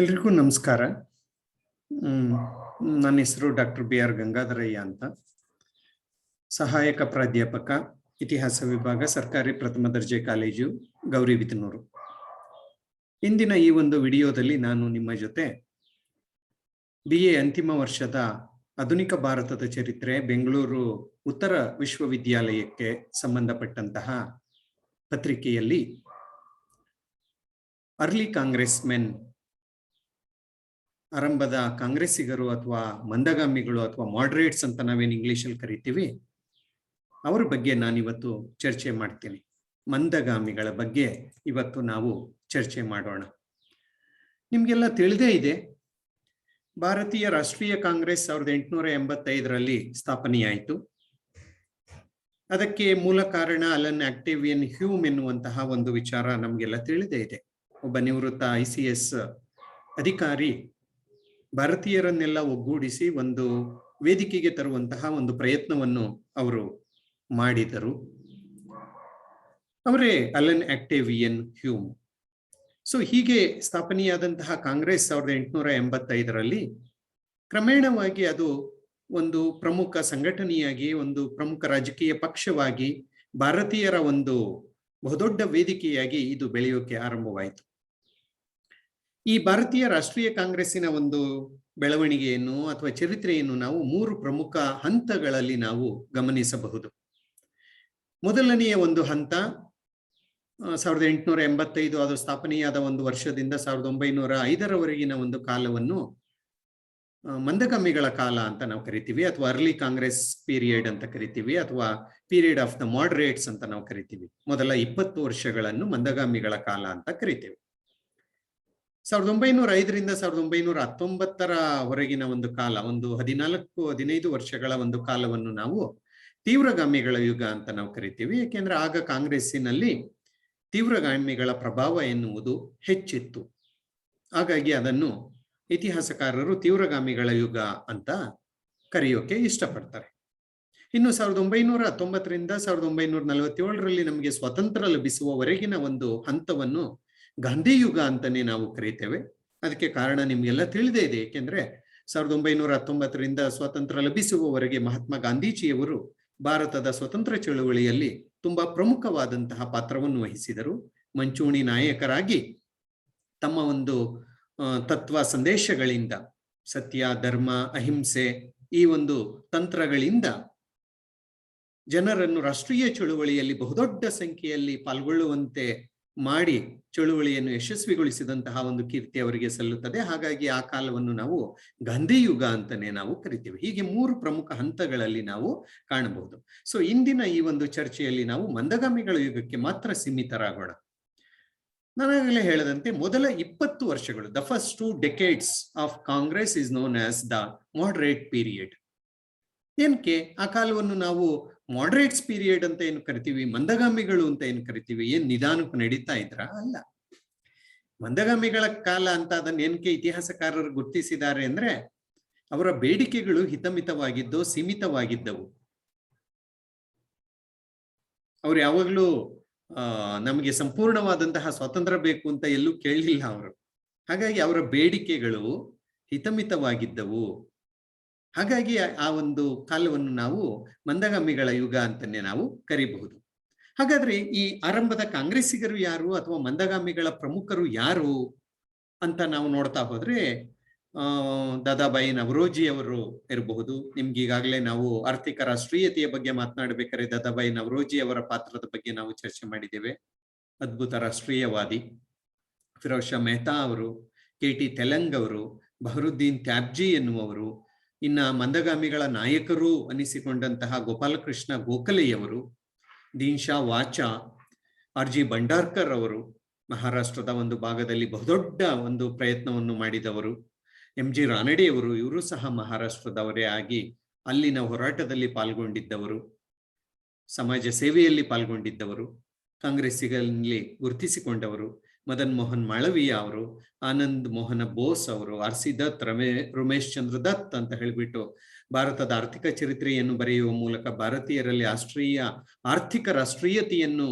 ಎಲ್ರಿಗೂ ನಮಸ್ಕಾರ. ನನ್ನ ಹೆಸರು ಡಾಕ್ಟರ್ ಬಿ ಆರ್ ಗಂಗಾಧರಯ್ಯ ಅಂತ. ಸಹಾಯಕ ಪ್ರಾಧ್ಯಾಪಕ, ಇತಿಹಾಸ ವಿಭಾಗ, ಸರ್ಕಾರಿ ಪ್ರಥಮ ದರ್ಜೆ ಕಾಲೇಜು ಗೌರಿಬಿದನೂರು ಇಂದಿನ ಈ ಒಂದು ವಿಡಿಯೋದಲ್ಲಿ ನಾನು ನಿಮ್ಮ ಜೊತೆ ಬಿ ಎ ಅಂತಿಮ ವರ್ಷದ ಆಧುನಿಕ ಭಾರತದ ಚರಿತ್ರೆ, ಬೆಂಗಳೂರು ಉತ್ತರ ವಿಶ್ವವಿದ್ಯಾಲಯಕ್ಕೆ ಸಂಬಂಧಪಟ್ಟಂತಹ ಪತ್ರಿಕೆಯಲ್ಲಿ ಅರ್ಲಿ ಕಾಂಗ್ರೆಸ್ ಮೆನ್ ಆರಂಭದ ಕಾಂಗ್ರೆಸ್ಸಿಗರು ಅಥವಾ ಮಂದಗಾಮಿಗಳು ಅಥವಾ ಮಾಡ್ರೇಟ್ಸ್ ಅಂತ ನಾವೇನು ಇಂಗ್ಲಿಷಲ್ಲಿ ಕರಿತೀವಿ, ಅವ್ರ ಬಗ್ಗೆ ನಾನಿವತ್ತು ಚರ್ಚೆ ಮಾಡ್ತೀನಿ. ಮಂದಗಾಮಿಗಳ ಬಗ್ಗೆ ಇವತ್ತು ನಾವು ಚರ್ಚೆ ಮಾಡೋಣ. ನಿಮಗೆಲ್ಲ ತಿಳಿದೇ ಇದೆ, ಭಾರತೀಯ ರಾಷ್ಟ್ರೀಯ ಕಾಂಗ್ರೆಸ್ ಸಾವಿರದ ಎಂಟುನೂರ ಎಂಬತ್ತೈದರಲ್ಲಿ ಸ್ಥಾಪನೆಯಾಯಿತು. ಅದಕ್ಕೆ ಮೂಲ ಕಾರಣ ಅಲನ್ ಆಕ್ಟೇವಿಯನ್ ಹ್ಯೂಮ್ ಎನ್ನುವಂತಹ ಒಂದು ವಿಚಾರ ನಮಗೆಲ್ಲ ತಿಳಿದೇ ಇದೆ. ಒಬ್ಬ ನಿವೃತ್ತ ಐ ಸಿ ಎಸ್ ಅಧಿಕಾರಿ ಭಾರತೀಯರನ್ನೆಲ್ಲ ಒಗ್ಗೂಡಿಸಿ ಒಂದು ವೇದಿಕೆಗೆ ತರುವಂತಹ ಒಂದು ಪ್ರಯತ್ನವನ್ನು ಅವರು ಮಾಡಿದರು. ಅವರೇ ಅಲನ್ ಆಕ್ಟೇವಿಯನ್ ಹ್ಯೂಮ್. ಸೊ ಹೀಗೆ ಸ್ಥಾಪನೆಯಾದಂತಹ ಕಾಂಗ್ರೆಸ್ ಸಾವಿರದ ಎಂಟುನೂರ ಎಂಬತ್ತೈದರಲ್ಲಿ ಕ್ರಮೇಣವಾಗಿ ಅದು ಒಂದು ಪ್ರಮುಖ ಸಂಘಟನೆಯಾಗಿ, ಒಂದು ಪ್ರಮುಖ ರಾಜಕೀಯ ಪಕ್ಷವಾಗಿ ಭಾರತೀಯರ ಒಂದು ಬಹುದೊಡ್ಡ ವೇದಿಕೆಯಾಗಿ ಇದು ಬೆಳೆಯೋಕೆ ಆರಂಭವಾಯಿತು. ಈ ಭಾರತೀಯ ರಾಷ್ಟ್ರೀಯ ಕಾಂಗ್ರೆಸ್ಸಿನ ಒಂದು ಬೆಳವಣಿಗೆಯನ್ನು ಅಥವಾ ಚರಿತ್ರೆಯನ್ನು ನಾವು ಮೂರು ಪ್ರಮುಖ ಹಂತಗಳಲ್ಲಿ ನಾವು ಗಮನಿಸಬಹುದು. ಮೊದಲನೆಯ ಒಂದು ಹಂತ ಸಾವಿರದ ಎಂಟುನೂರ ಎಂಬತ್ತೈದು ಅದು ಸ್ಥಾಪನೆಯಾದ ಒಂದು ವರ್ಷದಿಂದ ಸಾವಿರದ ಒಂಬೈನೂರ ಐದರವರೆಗಿನ ಒಂದು ಕಾಲವನ್ನು ಮಂದಗಾಮಿಗಳ ಕಾಲ ಅಂತ ನಾವು ಕರಿತೀವಿ ಅಥವಾ ಅರ್ಲಿ ಕಾಂಗ್ರೆಸ್ ಪೀರಿಯಡ್ ಅಂತ ಕರಿತೀವಿ ಅಥವಾ ಪೀರಿಯಡ್ ಆಫ್ ದ ಮಾಡ್ರೇಟ್ಸ್ ಅಂತ ನಾವು ಕರಿತೀವಿ. ಮೊದಲ ಇಪ್ಪತ್ತು ವರ್ಷಗಳನ್ನು ಮಂದಗಾಮಿಗಳ ಕಾಲ ಅಂತ ಕರಿತೀವಿ. ಸಾವಿರದ ಒಂಬೈನೂರ ಐದರಿಂದ ಸಾವಿರದ ಒಂಬೈನೂರ ಹತ್ತೊಂಬತ್ತರ ವರೆಗಿನ ಒಂದು ಕಾಲ, ಒಂದು ಹದಿನಾಲ್ಕು, ಹದಿನೈದು ವರ್ಷಗಳ ಒಂದು ಕಾಲವನ್ನು ನಾವು ತೀವ್ರಗಾಮಿಗಳ ಯುಗ ಅಂತ ನಾವು ಕರಿತೀವಿ. ಏಕೆಂದ್ರೆ ಆಗ ಕಾಂಗ್ರೆಸ್ಸಿನಲ್ಲಿ ತೀವ್ರಗಾಮಿಗಳ ಪ್ರಭಾವ ಎನ್ನುವುದು ಹೆಚ್ಚಿತ್ತು. ಹಾಗಾಗಿ ಅದನ್ನು ಇತಿಹಾಸಕಾರರು ತೀವ್ರಗಾಮಿಗಳ ಯುಗ ಅಂತ ಕರೆಯೋಕೆ ಇಷ್ಟಪಡ್ತಾರೆ. ಇನ್ನು ಸಾವಿರದ ಒಂಬೈನೂರ ಹತ್ತೊಂಬತ್ತರಿಂದ ಸಾವಿರದ ಒಂಬೈನೂರ ನಲವತ್ತೇಳರಲ್ಲಿ ನಮಗೆ ಸ್ವತಂತ್ರ ಲಭಿಸುವವರೆಗಿನ ಒಂದು ಹಂತವನ್ನು ಗಾಂಧಿ ಯುಗ ಅಂತಾನೆ ನಾವು ಕರೀತೇವೆ. ಅದಕ್ಕೆ ಕಾರಣ ನಿಮ್ಗೆಲ್ಲ ತಿಳಿದೇ ಇದೆ. ಏಕೆಂದ್ರೆ ಸಾವಿರದ ಒಂಬೈನೂರ ಹತ್ತೊಂಬತ್ತರಿಂದ ಸ್ವಾತಂತ್ರ್ಯ ಲಭಿಸುವವರೆಗೆ ಮಹಾತ್ಮ ಗಾಂಧೀಜಿಯವರು ಭಾರತದ ಸ್ವತಂತ್ರ ಚಳುವಳಿಯಲ್ಲಿ ತುಂಬಾ ಪ್ರಮುಖವಾದಂತಹ ಪಾತ್ರವನ್ನು ವಹಿಸಿದರು. ಮಂಚೂಣಿ ನಾಯಕರಾಗಿ ತಮ್ಮ ಒಂದು ತತ್ವ ಸಂದೇಶಗಳಿಂದ, ಸತ್ಯ, ಧರ್ಮ, ಅಹಿಂಸೆ ಈ ಒಂದು ತಂತ್ರಗಳಿಂದ ಜನರನ್ನು ರಾಷ್ಟ್ರೀಯ ಚಳುವಳಿಯಲ್ಲಿ ಬಹುದೊಡ್ಡ ಸಂಖ್ಯೆಯಲ್ಲಿ ಪಾಲ್ಗೊಳ್ಳುವಂತೆ ಮಾಡಿ ಚಳುವಳಿಯನ್ನು ಯಶಸ್ವಿಗೊಳಿಸಿದಂತಹ ಒಂದು ಕೀರ್ತಿ ಅವರಿಗೆ ಸಲ್ಲುತ್ತದೆ. ಹಾಗಾಗಿ ಆ ಕಾಲವನ್ನು ನಾವು ಗಾಂಧಿಯುಗ ಅಂತಾನೆ ನಾವು ಕರಿತೀವಿ. ಹೀಗೆ ಮೂರು ಪ್ರಮುಖ ಹಂತಗಳಲ್ಲಿ ನಾವು ಕಾಣಬಹುದು. ಸೊ ಇಂದಿನ ಈ ಒಂದು ಚರ್ಚೆಯಲ್ಲಿ ನಾವು ಮಂದಗಾಮಿಗಳ ಯುಗಕ್ಕೆ ಮಾತ್ರ ಸೀಮಿತರಾಗೋಣ. ನಾನಾಗಲೇ ಹೇಳದಂತೆ ಮೊದಲ ಇಪ್ಪತ್ತು ವರ್ಷಗಳು the first two decades of Congress is known as the moderate period ಏನಕ್ಕೆ ಆ ಕಾಲವನ್ನು ನಾವು ಮಾಡ್ರೇಟ್ಸ್ ಪೀರಿಯಡ್ ಅಂತ ಏನು ಕರಿತೀವಿ? ಮಂದಗಾಮಿಗಳು ಅಂತ ಏನು ಕರಿತೀವಿ? ಏನ್ ನಿಧಾನಕ್ಕೆ ನಡೀತಾ ಇದ್ರ? ಅಲ್ಲ. ಮಂದಗಾಮಿಗಳ ಕಾಲ ಅಂತ ಅದನ್ನ ಏನಕ್ಕೆ ಇತಿಹಾಸಕಾರರು ಗುರ್ತಿಸಿದ್ದಾರೆ ಅಂದ್ರೆ, ಅವರ ಬೇಡಿಕೆಗಳು ಹಿತಮಿತವಾಗಿದ್ದು ಸೀಮಿತವಾಗಿದ್ದವು. ಅವ್ರು ಯಾವಾಗ್ಲೂ, ಆ, ನಮಗೆ ಸಂಪೂರ್ಣವಾದಂತಹ ಸ್ವಾತಂತ್ರ್ಯ ಬೇಕು ಅಂತ ಎಲ್ಲೂ ಕೇಳಲಿಲ್ಲ ಅವರು. ಹಾಗಾಗಿ ಅವರ ಬೇಡಿಕೆಗಳು ಹಿತಮಿತವಾಗಿದ್ದವು. ಹಾಗಾಗಿ ಆ ಒಂದು ಕಾಲವನ್ನು ನಾವು ಮಂದಗಾಮಿಗಳ ಯುಗ ಅಂತಾನೆ ನಾವು ಕರಿಬಹುದು. ಹಾಗಾದ್ರೆ ಈ ಆರಂಭದ ಕಾಂಗ್ರೆಸ್ಸಿಗರು ಯಾರು ಅಥವಾ ಮಂದಗಾಮಿಗಳ ಪ್ರಮುಖರು ಯಾರು ಅಂತ ನಾವು ನೋಡ್ತಾ ಹೋದ್ರೆ ದಾದಾಬಾಯಿ ನವರೋಜಿ ಅವರು ಇರಬಹುದು. ನಿಮ್ಗೆ ಈಗಾಗಲೇ ನಾವು ಆರ್ಥಿಕ ರಾಷ್ಟ್ರೀಯತೆಯ ಬಗ್ಗೆ ಮಾತನಾಡಬೇಕಾದ್ರೆ ದಾದಾಬಾಯಿ ನವರೋಜಿ ಅವರ ಪಾತ್ರದ ಬಗ್ಗೆ ನಾವು ಚರ್ಚೆ ಮಾಡಿದ್ದೇವೆ. ಅದ್ಭುತ ರಾಷ್ಟ್ರೀಯವಾದಿ ಫಿರೋಜ್ ಶಾ ಮೆಹ್ತಾ ಅವರು, ಕೆ ಟಿ ತೆಲಂಗ್ ಅವರು, ಬಹರುದ್ದೀನ್ ತ್ಯಾಬ್ಜಿ ಎನ್ನುವರು ಇನ್ನ ಮಂದಗಾಮಿಗಳ ನಾಯಕರು ಅನಿಸಿಕೊಂಡಂತಹ ಗೋಪಾಲಕೃಷ್ಣ ಗೋಖಲೆಯವರು, ದೀನ್ಶಾ ವಾಚಾ, ಆರ್ ಜಿ ಭಂಡಾರ್ಕರ್ ಅವರು, ಮಹಾರಾಷ್ಟ್ರದ ಒಂದು ಭಾಗದಲ್ಲಿ ಬಹುದೊಡ್ಡ ಒಂದು ಪ್ರಯತ್ನವನ್ನು ಮಾಡಿದವರು, ಎಂ ಜಿ ರಾನಡೆಯವರು ಇವರು ಸಹ ಮಹಾರಾಷ್ಟ್ರದವರೇ ಆಗಿ ಅಲ್ಲಿನ ಹೋರಾಟದಲ್ಲಿ ಪಾಲ್ಗೊಂಡಿದ್ದವರು, ಸಮಾಜ ಸೇವೆಯಲ್ಲಿ ಪಾಲ್ಗೊಂಡಿದ್ದವರು ಕಾಂಗ್ರೆಸ್ಸಿಗಲ್ಲಿ ಗುರುತಿಸಿಕೊಂಡವರು. ಮದನ್ ಮೋಹನ್ ಮಾಳವೀಯ ಅವರು, ಆನಂದ್ ಮೋಹನ ಬೋಸ್ ಅವರು, ಆರ್ ಸಿ ದತ್, ರಮೇ, ರಮೇಶ್ ಚಂದ್ರ ದತ್ ಅಂತ ಹೇಳಿಬಿಟ್ಟು ಭಾರತದ ಆರ್ಥಿಕ ಚರಿತ್ರೆಯನ್ನು ಬರೆಯುವ ಮೂಲಕ ಭಾರತೀಯರಲ್ಲಿ ರಾಷ್ಟ್ರೀಯ ಆರ್ಥಿಕ ರಾಷ್ಟ್ರೀಯತೆಯನ್ನು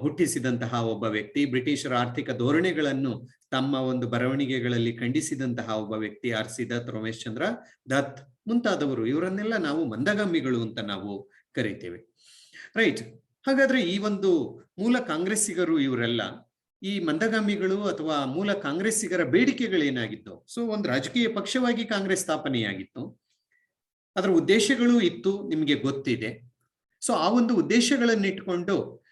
ಹುಟ್ಟಿಸಿದಂತಹ ಒಬ್ಬ ವ್ಯಕ್ತಿ, ಬ್ರಿಟಿಷರ ಆರ್ಥಿಕ ಧೋರಣೆಗಳನ್ನು ತಮ್ಮ ಒಂದು ಬರವಣಿಗೆಗಳಲ್ಲಿ ಖಂಡಿಸಿದಂತಹ ಒಬ್ಬ ವ್ಯಕ್ತಿ, ಆರ್ ಸಿ ದತ್, ರಮೇಶ್ ಚಂದ್ರ ದತ್ ಮುಂತಾದವರು. ಇವರನ್ನೆಲ್ಲ ನಾವು ಮಂದಗಾಮಿಗಳು ಅಂತ ನಾವು ಕರಿತೇವೆ. ರೈಟ್. ಹಾಗಾದ್ರೆ ಈ ಒಂದು ಮೂಲ ಕಾಂಗ್ರೆಸ್ಸಿಗರು ಇವರೆಲ್ಲ ಈ ಮಂದಗಾಮಿಗಳು ಅಥವಾ ಮೂಲ ಕಾಂಗ್ರೆಸ್ಸಿಗರ ಬೇಡಿಕೆಗಳೇನಾಗಿತ್ತು ಸೊ ಒಂದು ರಾಜಕೀಯ ಪಕ್ಷವಾಗಿ ಕಾಂಗ್ರೆಸ್ ಸ್ಥಾಪನೆಯಾಗಿತ್ತು. ಅದರ ಉದ್ದೇಶಗಳು ಇತ್ತು, ನಿಮಗೆ ಗೊತ್ತಿದೆ. ಸೊ ಆ ಒಂದು ಉದ್ದೇಶಗಳನ್ನಿಟ್ಕೊಂಡು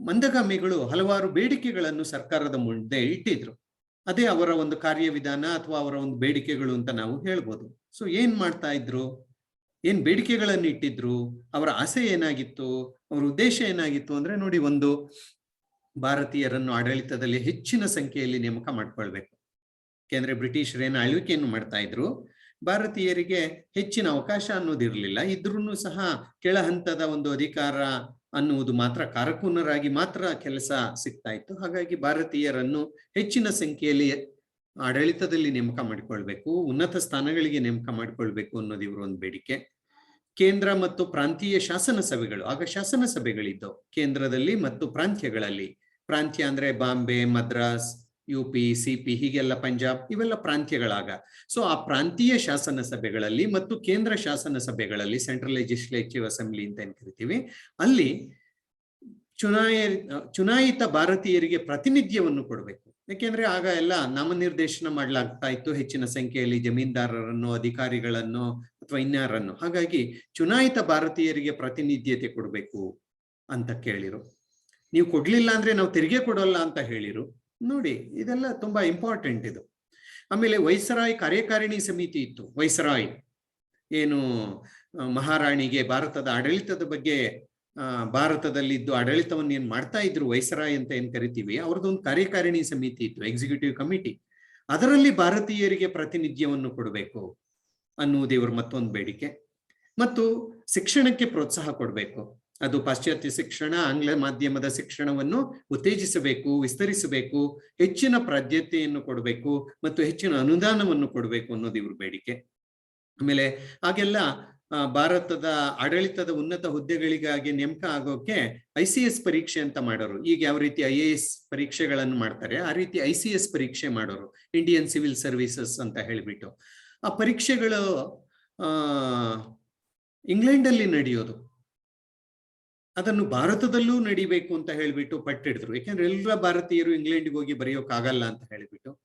ಮಂದಗಾಮಿಗಳು ಹಲವಾರು ಬೇಡಿಕೆಗಳನ್ನು ಸರ್ಕಾರದ ಮುಂದೆ ಇಟ್ಟಿದ್ರು. ಅದೇ ಅವರ ಒಂದು ಕಾರ್ಯವಿಧಾನ ಅಥವಾ ಅವರ ಒಂದು ಬೇಡಿಕೆಗಳು ಅಂತ ನಾವು ಹೇಳ್ಬೋದು. ಸೊ ಏನ್ ಮಾಡ್ತಾ ಇದ್ರು? ಏನ್ ಬೇಡಿಕೆಗಳನ್ನು ಇಟ್ಟಿದ್ರು ಅವರ ಆಸೆ ಏನಾಗಿತ್ತು, ಅವರ ಉದ್ದೇಶ ಏನಾಗಿತ್ತು ಅಂದ್ರೆ ನೋಡಿ ಒಂದು ಭಾರತೀಯರನ್ನು ಆಡಳಿತದಲ್ಲಿ ಹೆಚ್ಚಿನ ಸಂಖ್ಯೆಯಲ್ಲಿ ನೇಮಕ ಮಾಡ್ಕೊಳ್ಬೇಕು. ಯಾಕೆಂದ್ರೆ ಬ್ರಿಟಿಷರೇನು ಆಳ್ವಿಕೆಯನ್ನು ಮಾಡ್ತಾ ಇದ್ರು, ಭಾರತೀಯರಿಗೆ ಹೆಚ್ಚಿನ ಅವಕಾಶ ಅನ್ನೋದಿರಲಿಲ್ಲ. ಇದ್ರೂ ಸಹ ಕೆಳ ಹಂತದ ಒಂದು ಅಧಿಕಾರ ಅನ್ನುವುದು ಮಾತ್ರ ಕಾರಕೂನರಾಗಿ ಮಾತ್ರ ಕೆಲಸ ಸಿಗ್ತಾ ಇತ್ತು. ಹಾಗಾಗಿ ಭಾರತೀಯರನ್ನು ಹೆಚ್ಚಿನ ಸಂಖ್ಯೆಯಲ್ಲಿ ಆಡಳಿತದಲ್ಲಿ ನೇಮಕ ಮಾಡಿಕೊಳ್ಬೇಕು, ಉನ್ನತ ಸ್ಥಾನಗಳಿಗೆ ನೇಮಕ ಮಾಡಿಕೊಳ್ಬೇಕು ಅನ್ನೋದು ಇವರು ಒಂದು ಬೇಡಿಕೆ. ಕೇಂದ್ರ ಮತ್ತು ಪ್ರಾಂತೀಯ ಶಾಸನ ಸಭೆಗಳು. ಆಗ ಶಾಸನ ಸಭೆಗಳಿದ್ದವು. ಕೇಂದ್ರದಲ್ಲಿ ಮತ್ತು ಪ್ರಾಂತ್ಯಗಳಲ್ಲಿ. ಪ್ರಾಂತ್ಯ ಅಂದ್ರೆ Bombay, Madras U P C ಹೀಗೆಲ್ಲ ಪಂಜಾಬ್ ಇವೆಲ್ಲ ಪ್ರಾಂತ್ಯಗಳಾಗ. ಸೊ ಆ ಪ್ರಾಂತೀಯ ಶಾಸನ ಸಭೆಗಳಲ್ಲಿ ಮತ್ತು ಕೇಂದ್ರ ಶಾಸನ ಸಭೆಗಳಲ್ಲಿ ಸೆಂಟ್ರಲ್ ಲೆಜಿಸ್ಲೇಟಿವ್ ಅಸೆಂಬ್ಲಿ ಅಂತ ಏನ್ ಕರಿತೀವಿ, ಅಲ್ಲಿ ಚುನಾಯ, ಚುನಾಯಿತ ಭಾರತೀಯರಿಗೆ ಪ್ರಾತಿನಿಧ್ಯವನ್ನು ಕೊಡಬೇಕು. ಯಾಕೆಂದ್ರೆ ಆಗ ಎಲ್ಲ ನಾಮನಿರ್ದೇಶನ ಮಾಡ್ಲಾಗ್ತಾ ಇತ್ತು. ಹೆಚ್ಚಿನ ಸಂಖ್ಯೆಯಲ್ಲಿ ಜಮೀನ್ದಾರರನ್ನು, ಅಧಿಕಾರಿಗಳನ್ನು ಅಥವಾ ಇನ್ಯಾರನ್ನು ಹಾಗಾಗಿ ಚುನಾಯಿತ ಭಾರತೀಯರಿಗೆ ಪ್ರತಿನಿಧ್ಯತೆ ಕೊಡಬೇಕು ಅಂತ ಕೇಳಿರು. ನೀವು ಕೊಡ್ಲಿಲ್ಲ ಅಂದ್ರೆ ನಾವು ತೆರಿಗೆ ಕೊಡೋಲ್ಲ ಅಂತ ಹೇಳಿರು. ನೋಡಿ, ಇದೆಲ್ಲ ತುಂಬಾ ಇಂಪಾರ್ಟೆಂಟ್ ಇದು. ಆಮೇಲೆ ವೈಸರಾಯ್ ಕಾರ್ಯಕಾರಿಣಿ ಸಮಿತಿ ಇತ್ತು. ವೈಸರಾಯ್ ಏನು ಮಹಾರಾಣಿಗೆ ಭಾರತದ ಆಡಳಿತದ ಬಗ್ಗೆ ಭಾರತದಲ್ಲಿದ್ದು ಆಡಳಿತವನ್ನು ಏನ್ ಮಾಡ್ತಾ ಇದ್ರು ವೈಸರಾಯ್ ಅಂತ ಏನ್ ಕರಿತೀವಿ? ಅವ್ರದ್ದೊಂದು ಕಾರ್ಯಕಾರಿಣಿ ಸಮಿತಿ ಇತ್ತು ಎಕ್ಸಿಕ್ಯೂಟಿವ್ ಕಮಿಟಿ ಅದರಲ್ಲಿ ಭಾರತೀಯರಿಗೆ ಪ್ರಾತಿನಿಧ್ಯವನ್ನು ಕೊಡಬೇಕು. ಅನ್ನುವುದು ಇವ್ರ ಮತ್ತೊಂದು ಬೇಡಿಕೆ. ಮತ್ತು ಶಿಕ್ಷಣಕ್ಕೆ ಪ್ರೋತ್ಸಾಹ ಕೊಡಬೇಕು. ಅದು ಪಾಶ್ಚಾತ್ಯ ಶಿಕ್ಷಣ, ಆಂಗ್ಲ ಮಾಧ್ಯಮದ ಶಿಕ್ಷಣವನ್ನು ಉತ್ತೇಜಿಸಬೇಕು, ವಿಸ್ತರಿಸಬೇಕು, ಹೆಚ್ಚಿನ ಪ್ರಾಧ್ಯತೆಯನ್ನು ಕೊಡಬೇಕು ಮತ್ತು ಹೆಚ್ಚಿನ ಅನುದಾನವನ್ನು ಕೊಡಬೇಕು ಅನ್ನೋದು ಇವ್ರ ಬೇಡಿಕೆ. ಆಮೇಲೆ ಹಾಗೆಲ್ಲ ಭಾರತದ ಆಡಳಿತದ ಉನ್ನತ ಹುದ್ದೆಗಳಿಗಾಗಿ ನೇಮಕ ಆಗೋಕೆ ಐ ಸಿ ಎಸ್ ಪರೀಕ್ಷೆ ಅಂತ ಮಾಡೋರು. ಈಗ ಯಾವ ರೀತಿ ಐ ಎ ಎಸ್ ಪರೀಕ್ಷೆಗಳನ್ನು ಮಾಡ್ತಾರೆ, ಆ ರೀತಿ ಐ ಸಿ ಎಸ್ ಪರೀಕ್ಷೆ ಮಾಡೋರು. ಇಂಡಿಯನ್ ಸಿವಿಲ್ ಸರ್ವಿಸಸ್ ಅಂತ ಹೇಳಿಬಿಟ್ಟು. ಆ ಪರೀಕ್ಷೆಗಳು ಇಂಗ್ಲೆಂಡ್ ಅಲ್ಲಿ ನಡೆಯೋದು. ಅದನ್ನು ಭಾರತದಲ್ಲೂ ನಡಿಬೇಕು ಅಂತ ಹೇಳಿಬಿಟ್ಟು ಪಟ್ಟಿಡಿದ್ರು. ಯಾಕೆಂದ್ರೆ ಎಲ್ಲ ಭಾರತೀಯರು ಇಂಗ್ಲೆಂಡ್ಗೆ ಹೋಗಿ ಬರೆಯೋಕ್ಕಾಗಲ್ಲ ಅಂತ ಹೇಳಿಬಿಟ್ಟು.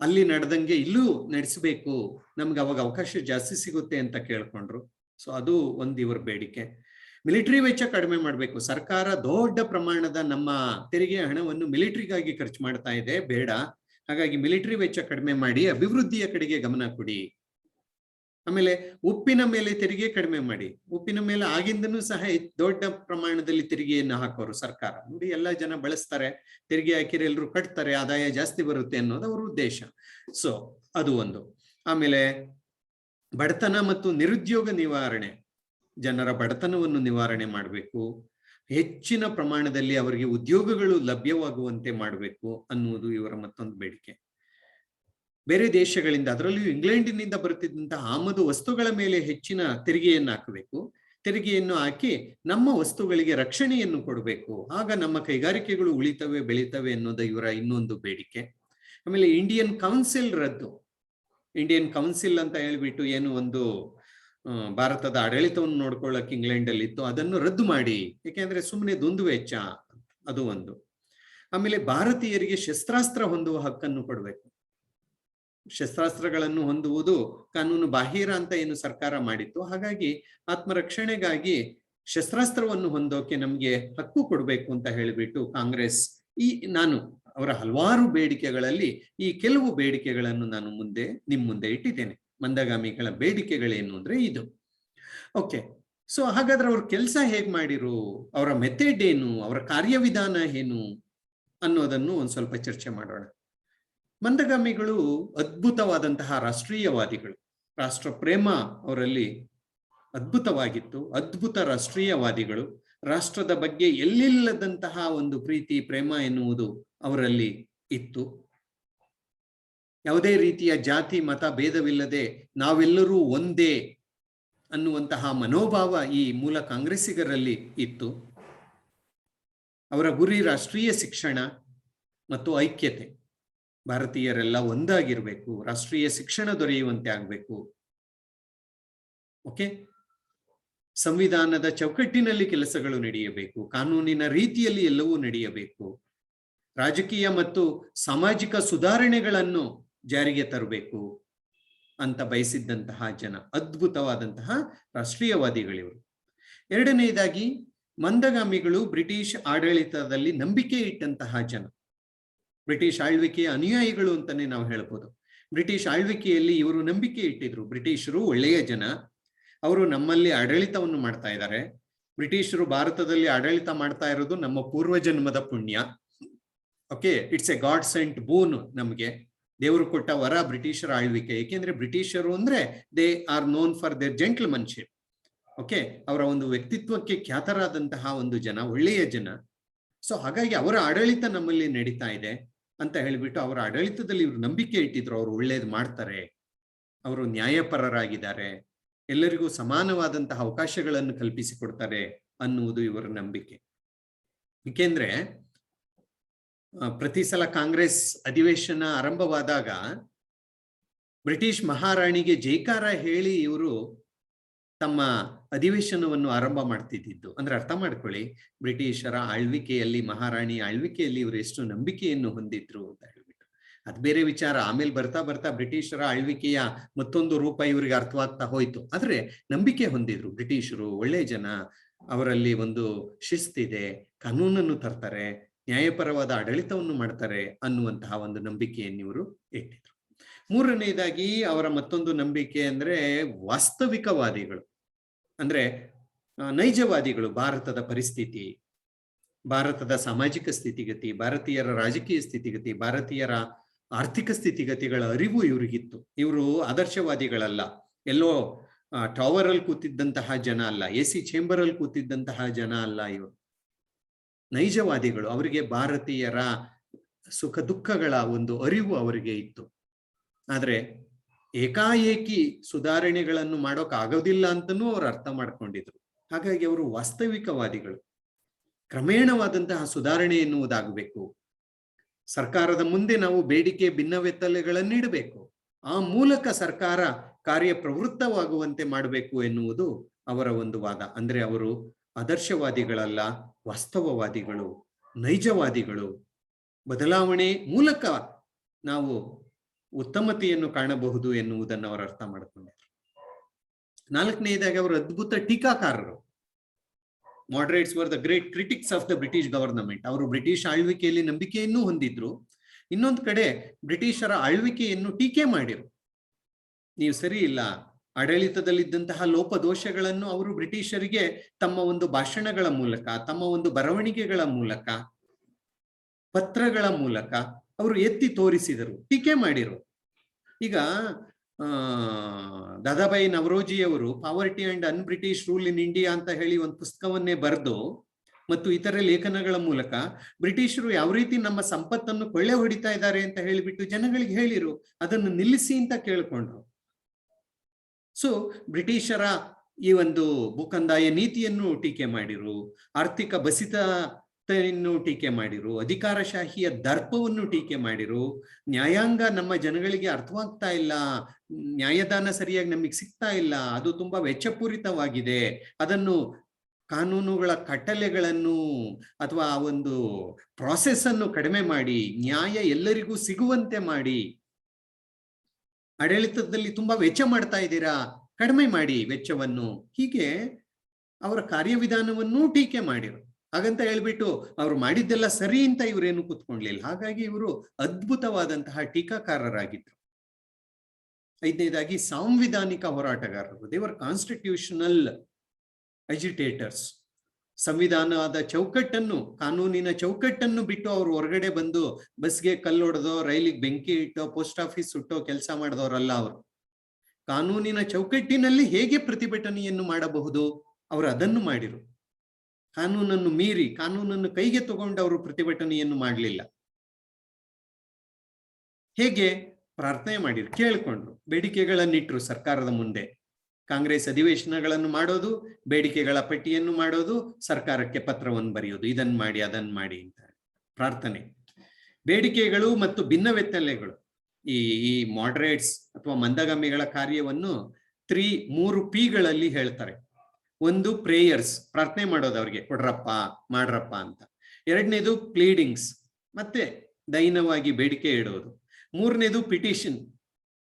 ಅಲ್ಲಿ ನಡೆದಂಗೆ ಇಲ್ಲೂ ನಡೆಸಬೇಕು. ನಮ್ಗೆ ಅವಾಗ ಅವಕಾಶ ಜಾಸ್ತಿ ಸಿಗುತ್ತೆ ಅಂತ ಕೇಳ್ಕೊಂಡ್ರು. ಸೊ ಅದು ಒಂದು ಇವರ ಬೇಡಿಕೆ. ಮಿಲಿಟರಿ ವೆಚ್ಚ ಕಡಿಮೆ ಮಾಡಬೇಕು. ಸರ್ಕಾರ ದೊಡ್ಡ ಪ್ರಮಾಣದ ನಮ್ಮ ತೆರಿಗೆ ಹಣವನ್ನು ಮಿಲಿಟರಿಗಾಗಿ ಖರ್ಚು ಮಾಡ್ತಾ ಇದೆ. ಬೇಡ. ಹಾಗಾಗಿ ಮಿಲಿಟರಿ ವೆಚ್ಚ ಕಡಿಮೆ ಮಾಡಿ ಅಭಿವೃದ್ಧಿಯ ಕಡೆಗೆ ಗಮನ ಕೊಡಿ. ಆಮೇಲೆ ಉಪ್ಪಿನ ಮೇಲೆ ತೆರಿಗೆ ಕಡಿಮೆ ಮಾಡಿ. ಉಪ್ಪಿನ ಮೇಲೆ ಆಗಿಂದನೂ ಸಹ ದೊಡ್ಡ ಪ್ರಮಾಣದಲ್ಲಿ ತೆರಿಗೆಯನ್ನು ಹಾಕೋರು ಸರ್ಕಾರ. ನೋಡಿ ಎಲ್ಲ ಜನ ಬಳಸ್ತಾರೆ, ತೆರಿಗೆ ಹಾಕಿರ ಎಲ್ಲರೂ ಕಟ್ತಾರೆ, ಆದಾಯ ಜಾಸ್ತಿ ಬರುತ್ತೆ ಅನ್ನೋದು ಅವ್ರ ಉದ್ದೇಶ. ಸೊ ಅದು ಒಂದು. ಆಮೇಲೆ ಬಡತನ ಮತ್ತು ನಿರುದ್ಯೋಗ ನಿವಾರಣೆ. ಜನರ ಬಡತನವನ್ನು ನಿವಾರಣೆ ಮಾಡಬೇಕು. ಹೆಚ್ಚಿನ ಪ್ರಮಾಣದಲ್ಲಿ ಅವರಿಗೆ ಉದ್ಯೋಗಗಳು ಲಭ್ಯವಾಗುವಂತೆ ಮಾಡಬೇಕು ಅನ್ನುವುದು ಇವರ ಮತ್ತೊಂದು ಬೇಡಿಕೆ. ಬೇರೆ ದೇಶಗಳಿಂದ, ಅದರಲ್ಲಿಯೂ ಇಂಗ್ಲೆಂಡಿನಿಂದ ಬರುತ್ತಿದ್ದಂತಹ ಆಮದು ವಸ್ತುಗಳ ಮೇಲೆ ಹೆಚ್ಚಿನ ತೆರಿಗೆಯನ್ನು ಹಾಕಬೇಕು. ತೆರಿಗೆಯನ್ನು ಹಾಕಿ ನಮ್ಮ ವಸ್ತುಗಳಿಗೆ ರಕ್ಷಣೆಯನ್ನು ಕೊಡಬೇಕು. ಆಗ ನಮ್ಮ ಕೈಗಾರಿಕೆಗಳು ಉಳಿತವೆ, ಬೆಳಿತವೆ ಅನ್ನೋದು ಇವರ ಇನ್ನೊಂದು ಬೇಡಿಕೆ. ಆಮೇಲೆ ಇಂಡಿಯನ್ ಕೌನ್ಸಿಲ್ ರದ್ದು. ಇಂಡಿಯನ್ ಕೌನ್ಸಿಲ್ ಅಂತ ಹೇಳ್ಬಿಟ್ಟು ಏನು ಒಂದು ಭಾರತದ ಆಡಳಿತವನ್ನು ನೋಡ್ಕೊಳ್ಳಕ್ಕೆ ಇಂಗ್ಲೆಂಡ್ ಅಲ್ಲಿ ಇತ್ತು, ಅದನ್ನು ರದ್ದು ಮಾಡಿ. ಯಾಕೆಂದ್ರೆ ಸುಮ್ಮನೆ ದುಂದು ವೆಚ್ಚ, ಅದು ಒಂದು. ಆಮೇಲೆ ಭಾರತೀಯರಿಗೆ ಶಸ್ತ್ರಾಸ್ತ್ರ ಹೊಂದುವ ಹಕ್ಕನ್ನು ಕೊಡಬೇಕು. ಶಸ್ತ್ರಾಸ್ತ್ರಗಳನ್ನು ಹೊಂದುವುದು ಕಾನೂನು ಬಾಹಿರ ಅಂತ ಏನು ಸರ್ಕಾರ ಮಾಡಿತ್ತು. ಹಾಗಾಗಿ ಆತ್ಮರಕ್ಷಣೆಗಾಗಿ ಶಸ್ತ್ರಾಸ್ತ್ರವನ್ನು ಹೊಂದೋಕೆ ನಮ್ಗೆ ಹಕ್ಕು ಕೊಡಬೇಕು ಅಂತ ಹೇಳಿಬಿಟ್ಟು ಕಾಂಗ್ರೆಸ್ ಈ ನಾನು ಅವರ ಹಲವಾರು ಬೇಡಿಕೆಗಳಲ್ಲಿ ಈ ಕೆಲವು ಬೇಡಿಕೆಗಳನ್ನು ನಾನು ಮುಂದೆ, ನಿಮ್ ಮುಂದೆ ಇಟ್ಟಿದ್ದೇನೆ. ಮಂದಗಾಮಿಗಳ ಬೇಡಿಕೆಗಳೇನು ಅಂದ್ರೆ ಇದು. ಓಕೆ ಸೊ ಹಾಗಾದ್ರೆ ಅವ್ರ ಕೆಲಸ ಹೇಗ್ ಮಾಡಿರು? ಅವರ ಮೆಥಡ್ ಏನು? ಅವರ ಕಾರ್ಯವಿಧಾನ ಏನು? ಅನ್ನೋದನ್ನು ಒಂದ್ ಸ್ವಲ್ಪ ಚರ್ಚೆ ಮಾಡೋಣ. ಮಂದಗಾಮಿಗಳು ಅದ್ಭುತವಾದಂತಹ ರಾಷ್ಟ್ರೀಯವಾದಿಗಳು. ರಾಷ್ಟ್ರ ಪ್ರೇಮ ಅವರಲ್ಲಿ ಅದ್ಭುತವಾಗಿತ್ತು. ಅದ್ಭುತ ರಾಷ್ಟ್ರೀಯವಾದಿಗಳು. ರಾಷ್ಟ್ರದ ಬಗ್ಗೆ ಎಲ್ಲಿಲ್ಲದಂತಹ ಒಂದು ಪ್ರೀತಿ, ಪ್ರೇಮ ಎನ್ನುವುದು ಅವರಲ್ಲಿ ಇತ್ತು. ಯಾವುದೇ ರೀತಿಯ ಜಾತಿ, ಮತ, ಭೇದವಿಲ್ಲದೆ ನಾವೆಲ್ಲರೂ ಒಂದೇ ಅನ್ನುವಂತಹ ಮನೋಭಾವ ಈ ಮೂಲ ಕಾಂಗ್ರೆಸ್ಸಿಗರಲ್ಲಿ ಇತ್ತು. ಅವರ ಗುರಿ ರಾಷ್ಟ್ರೀಯ ಶಿಕ್ಷಣ ಮತ್ತು ಐಕ್ಯತೆ. ಭಾರತೀಯರೆಲ್ಲ ಒಂದಾಗಿರ್ಬೇಕು, ರಾಷ್ಟ್ರೀಯ ಶಿಕ್ಷಣ ದೊರೆಯುವಂತೆ ಆಗ್ಬೇಕು. ಓಕೆ? ಸಂವಿಧಾನದ ಚೌಕಟ್ಟಿನಲ್ಲಿ ಕೆಲಸಗಳು ನಡೆಯಬೇಕು, ಕಾನೂನಿನ ರೀತಿಯಲ್ಲಿ ಎಲ್ಲವೂ ನಡೆಯಬೇಕು. ರಾಜಕೀಯ ಮತ್ತು ಸಾಮಾಜಿಕ ಸುಧಾರಣೆಗಳನ್ನು ಜಾರಿಗೆ ತರಬೇಕು ಅಂತ ಬಯಸಿದ್ದಂತಹ ಜನ, ಅದ್ಭುತವಾದಂತಹ ರಾಷ್ಟ್ರೀಯವಾದಿಗಳಿವರು. ಎರಡನೆಯದಾಗಿ ಮಂದಗಾಮಿಗಳು ಬ್ರಿಟಿಷ್ ಆಡಳಿತದಲ್ಲಿ ನಂಬಿಕೆ ಇಟ್ಟಂತಹ ಜನ. ಬ್ರಿಟಿಷ್ ಆಳ್ವಿಕೆಯ ಅನುಯಾಯಿಗಳು ಅಂತಾನೆ ನಾವು ಹೇಳ್ಬೋದು. ಬ್ರಿಟಿಷ್ ಆಳ್ವಿಕೆಯಲ್ಲಿ ಇವರು ನಂಬಿಕೆ ಇಟ್ಟಿದ್ರು. ಬ್ರಿಟಿಷರು ಒಳ್ಳೆಯ ಜನ. ಅವರು ನಮ್ಮಲ್ಲಿ ಆಡಳಿತವನ್ನು ಮಾಡ್ತಾ ಇದ್ದಾರೆ. ಬ್ರಿಟಿಷರು ಭಾರತದಲ್ಲಿ ಆಡಳಿತ ಮಾಡ್ತಾ ಇರೋದು ನಮ್ಮ ಪೂರ್ವಜನ್ಮದ ಪುಣ್ಯ. Okay it's a god sent boon ನಮಗೆ. ದೇವರು ಕೊಟ್ಟ ವರ ಬ್ರಿಟಿಷರ ಆಳ್ವಿಕೆ. ಏಕೆಂದ್ರೆ ಬ್ರಿಟಿಷರು ಅಂದ್ರೆ they are known for their gentlemanship okay ಅವರ ಒಂದು ವ್ಯಕ್ತಿತ್ವಕ್ಕೆ ಖ್ಯಾತರಾದಂತಹ ಒಂದು ಜನ, ಒಳ್ಳೆಯ ಜನ. ಸೊ ಹಾಗಾಗಿ ಅವರ ಆಡಳಿತ ನಮ್ಮಲ್ಲಿ ನಡೀತಾ ಇದೆ ಅಂತ ಹೇಳಿಬಿಟ್ಟು ಅವರ ಆಡಳಿತದಲ್ಲಿ ಇವರು ನಂಬಿಕೆ ಇಟ್ಟಿದ್ರು. ಅವರು ಒಳ್ಳೇದು ಮಾಡ್ತಾರೆ. ಅವರು ನ್ಯಾಯಪರರಾಗಿದ್ದಾರೆ. ಎಲ್ಲರಿಗೂ ಸಮಾನವಾದಂತಹ ಅವಕಾಶಗಳನ್ನು ಕಲ್ಪಿಸಿಕೊಡ್ತಾರೆ ಅನ್ನುವುದು ಇವರ ನಂಬಿಕೆ. ಏಕೆಂದ್ರೆ ಪ್ರತಿ ಸಲ ಕಾಂಗ್ರೆಸ್ ಅಧಿವೇಶನ ಆರಂಭವಾದಾಗ ಬ್ರಿಟಿಷ್ ಮಹಾರಾಣಿಗೆ ಜೈಕಾರ ಹೇಳಿ ಇವರು ತಮ್ಮ ಅಧಿವೇಶನವನ್ನು ಆರಂಭ ಮಾಡ್ತಿದ್ದಿದ್ದು. ಅಂದ್ರೆ ಅರ್ಥ ಮಾಡ್ಕೊಳ್ಳಿ, ಬ್ರಿಟಿಷರ ಆಳ್ವಿಕೆಯಲ್ಲಿ, ಮಹಾರಾಣಿ ಆಳ್ವಿಕೆಯಲ್ಲಿ ಇವರು ಎಷ್ಟು ನಂಬಿಕೆಯನ್ನು ಹೊಂದಿದ್ರು ಅಂತ ಹೇಳ್ಬಿಟ್ಟು. ಅದ್ ಬೇರೆ ವಿಚಾರ. ಆಮೇಲೆ ಬರ್ತಾ ಬರ್ತಾ ಬ್ರಿಟಿಷರ ಆಳ್ವಿಕೆಯ ಮತ್ತೊಂದು ರೂಪ ಇವರಿಗೆ ಅರ್ಥವಾಗ್ತಾ ಹೋಯ್ತು. ಆದ್ರೆ ನಂಬಿಕೆ ಹೊಂದಿದ್ರು ಬ್ರಿಟಿಷರು. ಒಳ್ಳೆ ಜನ. ಅವರಲ್ಲಿ ಒಂದು ಶಿಸ್ತಿದೆ. ಕಾನೂನನ್ನು ತರ್ತಾರೆ. ನ್ಯಾಯಪರವಾದ ಆಡಳಿತವನ್ನು ಮಾಡ್ತಾರೆ ಅನ್ನುವಂತಹ ಒಂದು ನಂಬಿಕೆಯನ್ನು ಇವರು ಇಟ್ಟಿದ್ರು. ಮೂರನೆಯದಾಗಿ ಅವರ ಮತ್ತೊಂದು ನಂಬಿಕೆ ಅಂದ್ರೆ ವಾಸ್ತವಿಕವಾದಿಗಳು. ಅಂದ್ರೆ ನೈಜವಾದಿಗಳು, ಭಾರತದ ಪರಿಸ್ಥಿತಿ, ಭಾರತದ ಸಾಮಾಜಿಕ ಸ್ಥಿತಿಗತಿ, ಭಾರತೀಯರ ರಾಜಕೀಯ ಸ್ಥಿತಿಗತಿ, ಭಾರತೀಯರ ಆರ್ಥಿಕ ಸ್ಥಿತಿಗತಿಗಳ ಅರಿವು ಇವರಿಗಿತ್ತು ಇವರು ಆದರ್ಶವಾದಿಗಳಲ್ಲ. ಎಲ್ಲೋ ಟವರ್ ಅಲ್ಲಿ ಕೂತಿದ್ದಂತಹ ಜನ ಅಲ್ಲ, ಎ ಸಿ ಚೇಂಬರ್ ಅಲ್ಲಿ ಕೂತಿದ್ದಂತಹ ಜನ ಅಲ್ಲ ಇವರು. ನೈಜವಾದಿಗಳು ಅವರಿಗೆ ಭಾರತೀಯರ ಸುಖ ದುಃಖಗಳ ಒಂದು ಅರಿವು ಅವರಿಗೆ ಇತ್ತು. ಆದ್ರೆ ಏಕಾಏಕಿ ಸುಧಾರಣೆಗಳನ್ನು ಮಾಡೋಕ್ ಆಗೋದಿಲ್ಲ ಅಂತನೂ ಅವ್ರು ಅರ್ಥ ಮಾಡ್ಕೊಂಡಿದ್ರು. ಹಾಗಾಗಿ ಅವರು ವಾಸ್ತವಿಕವಾದಿಗಳು. ಕ್ರಮೇಣವಾದಂತಹ ಸುಧಾರಣೆ ಎನ್ನುವುದಾಗಬೇಕು. ಸರ್ಕಾರದ ಮುಂದೆ ನಾವು ಬೇಡಿಕೆ ಭಿನ್ನವೆತ್ತಲೆಗಳನ್ನು ಇಡಬೇಕು. ಆ ಮೂಲಕ ಸರ್ಕಾರ ಕಾರ್ಯಪ್ರವೃತ್ತವಾಗುವಂತೆ ಮಾಡಬೇಕು ಎನ್ನುವುದು ಅವರ ಒಂದು ವಾದ. ಅಂದ್ರೆ ಅವರು ಆದರ್ಶವಾದಿಗಳಲ್ಲ, ವಾಸ್ತವವಾದಿಗಳು, ನೈಜವಾದಿಗಳು. ಬದಲಾವಣೆ ಮೂಲಕ ನಾವು ಉತ್ತಮತೆಯನ್ನು ಕಾಣಬಹುದು ಎನ್ನುವುದನ್ನು ಅವರು ಅರ್ಥ ಮಾಡಿಕೊಂಡಿದ್ರು ನಾಲ್ಕನೆಯದಾಗಿ ಅವರು ಅದ್ಭುತ ಟೀಕಾಕಾರರು. Moderates were the great critics of the British government ಅವರು ಬ್ರಿಟಿಷ್ ಆಳ್ವಿಕೆಯಲ್ಲಿ ನಂಬಿಕೆಯನ್ನು ಹೊಂದಿದ್ರು. ಇನ್ನೊಂದು ಕಡೆ ಬ್ರಿಟಿಷರ ಆಳ್ವಿಕೆಯನ್ನು ಟೀಕೆ ಮಾಡಿರು. ನೀವು ಸರಿ ಇಲ್ಲ ಆಡಳಿತದಲ್ಲಿದ್ದಂತಹ ಲೋಪದೋಷಗಳನ್ನು ಅವರು ಬ್ರಿಟಿಷರಿಗೆ ತಮ್ಮ ಒಂದು ಭಾಷಣಗಳ ಮೂಲಕ, ತಮ್ಮ ಒಂದು ಬರವಣಿಗೆಗಳ ಮೂಲಕ, ಪತ್ರಗಳ ಮೂಲಕ ಅವರು ಎತ್ತಿ ತೋರಿಸಿದರು. ಟೀಕೆ ಮಾಡಿರು. ಈಗ, ಆ Dadabhai ನವರೋಜಿಯವರು poverty and un British rule in India ಅಂತ ಹೇಳಿ ಒಂದು ಪುಸ್ತಕವನ್ನೇ ಬರೆದು ಮತ್ತು ಇತರೆ ಲೇಖನಗಳ ಮೂಲಕ ಬ್ರಿಟಿಷರು ಯಾವ ರೀತಿ ನಮ್ಮ ಸಂಪತ್ತನ್ನು ಕೊಳ್ಳೆ ಹೊಡಿತಾ ಇದ್ದಾರೆ ಅಂತ ಹೇಳಿಬಿಟ್ಟು ಜನಗಳಿಗೆ ಹೇಳಿರು. ಅದನ್ನು ನಿಲ್ಲಿಸಿ ಅಂತ ಕೇಳ್ಕೊಂಡ್ರು. ಸೊ ಬ್ರಿಟಿಷರ ಈ ಒಂದು ಭೂಕಂದಾಯ ನೀತಿಯನ್ನು ಟೀಕೆ ಮಾಡಿರು, ಆರ್ಥಿಕ ಬಸಿತತೆಯನ್ನು ಟೀಕೆ ಮಾಡಿರು, ಅಧಿಕಾರಶಾಹಿಯ ದರ್ಪವನ್ನು ಟೀಕೆ ಮಾಡಿರು, ನ್ಯಾಯಾಂಗ ನಮ್ಮ ಜನಗಳಿಗೆ ಅರ್ಥವಾಗ್ತಾ ಇಲ್ಲ, ನ್ಯಾಯದಾನ ಸರಿಯಾಗಿ ನಮಗೆ ಸಿಗ್ತಾ ಇಲ್ಲ, ಅದು ತುಂಬಾ ವೆಚ್ಚಪೂರಿತವಾಗಿದೆ, ಅದನ್ನು ಕಾನೂನುಗಳ ಕಟ್ಟಲೆಗಳನ್ನು ಅಥವಾ ಆ ಒಂದು ಪ್ರಾಸೆಸ್ ಅನ್ನು ಕಡಿಮೆ ಮಾಡಿ, ನ್ಯಾಯ ಎಲ್ಲರಿಗೂ ಸಿಗುವಂತೆ ಮಾಡಿ ಆಡಳಿತದಲ್ಲಿ ತುಂಬಾ ವೆಚ್ಚ ಮಾಡ್ತಾ ಇದ್ದೀರಾ? ಕಡಿಮೆ ಮಾಡಿ ವೆಚ್ಚವನ್ನು. ಹೀಗೆ ಅವರ ಕಾರ್ಯವಿಧಾನವನ್ನೂ ಟೀಕೆ ಮಾಡಿರು. ಹಾಗಂತ ಹೇಳ್ಬಿಟ್ಟು ಅವ್ರು ಮಾಡಿದ್ದೆಲ್ಲ ಸರಿ ಅಂತ ಇವರೇನು ಕೂತ್ಕೊಂಡ್ಲಿಲ್ಲ ಹಾಗಾಗಿ ಇವರು ಅದ್ಭುತವಾದಂತಹ ಟೀಕಾಕಾರರಾಗಿದ್ರು. ಐದನೇದಾಗಿ ಸಾಂವಿಧಾನಿಕ ಹೋರಾಟಗಾರರು. ದೇವರ್ ಕಾನ್ಸ್ಟಿಟ್ಯೂಷನಲ್ ಅಜಿಟೇಟರ್ಸ್ ಸಂವಿಧಾನದ ಚೌಕಟ್ಟನ್ನು, ಕಾನೂನಿನ ಚೌಕಟ್ಟನ್ನು ಬಿಟ್ಟು ಅವ್ರು ಹೊರಗಡೆ ಬಂದು ಬಸ್ಗೆ ಕಲ್ಲೊಡೆದೋ ರೈಲಿಗೆ ಬೆಂಕಿ ಇಟ್ಟೋ, ಪೋಸ್ಟ್ ಆಫೀಸ್ ಸುಟ್ಟೋ ಕೆಲಸ ಮಾಡಿದವರಲ್ಲ ಅವರು. ಕಾನೂನಿನ ಚೌಕಟ್ಟಿನಲ್ಲಿ ಹೇಗೆ ಪ್ರತಿಭಟನೆಯನ್ನು ಮಾಡಬಹುದು? ಅವರು ಅದನ್ನು ಮಾಡಿರು. ಕಾನೂನನ್ನು ಮೀರಿ, ಕಾನೂನನ್ನು ಕೈಗೆ ತಗೊಂಡು ಅವರು ಪ್ರತಿಭಟನೆಯನ್ನು ಮಾಡಲಿಲ್ಲ. ಹೇಗೆ? ಪ್ರಾರ್ಥನೆ ಮಾಡಿರು, ಕೇಳ್ಕೊಂಡ್ರು, ಬೇಡಿಕೆಗಳನ್ನಿಟ್ರು ಸರ್ಕಾರದ ಮುಂದೆ. ಕಾಂಗ್ರೆಸ್ ಅಧಿವೇಶನಗಳನ್ನು ಮಾಡೋದು, ಬೇಡಿಕೆಗಳ ಪಟ್ಟಿಯನ್ನು ಮಾಡೋದು, ಸರ್ಕಾರಕ್ಕೆ ಪತ್ರವನ್ನು ಬರೆಯೋದು ಇದನ್ನ ಮಾಡಿ ಅದನ್ನ ಮಾಡಿ ಅಂತ ಪ್ರಾರ್ಥನೆ. ಬೇಡಿಕೆಗಳು ಮತ್ತು ಭಿನ್ನವೆತ್ತಲೆಗಳು. ಈ ಈ ಮಾಡ್ರೇಟ್ಸ್ ಅಥವಾ ಮಂದಗಾಮಿಗಳ ಕಾರ್ಯವನ್ನು ತ್ರೀ, ಮೂರು ಪಿಗಳಲ್ಲಿ ಹೇಳ್ತಾರೆ. ಒಂದು ಪ್ರೇಯರ್ಸ್ ಪ್ರಾರ್ಥನೆ ಮಾಡೋದು ಅವ್ರಿಗೆ, ಕೊಡ್ರಪ್ಪ, ಮಾಡ್ರಪ್ಪ ಅಂತ. ಎರಡನೇದು ಪ್ಲೀಡಿಂಗ್ಸ್ ಮತ್ತೆ ದೈನವಾಗಿ ಬೇಡಿಕೆ ಇಡೋದು. ಮೂರನೇದು ಪಿಟಿಷನ್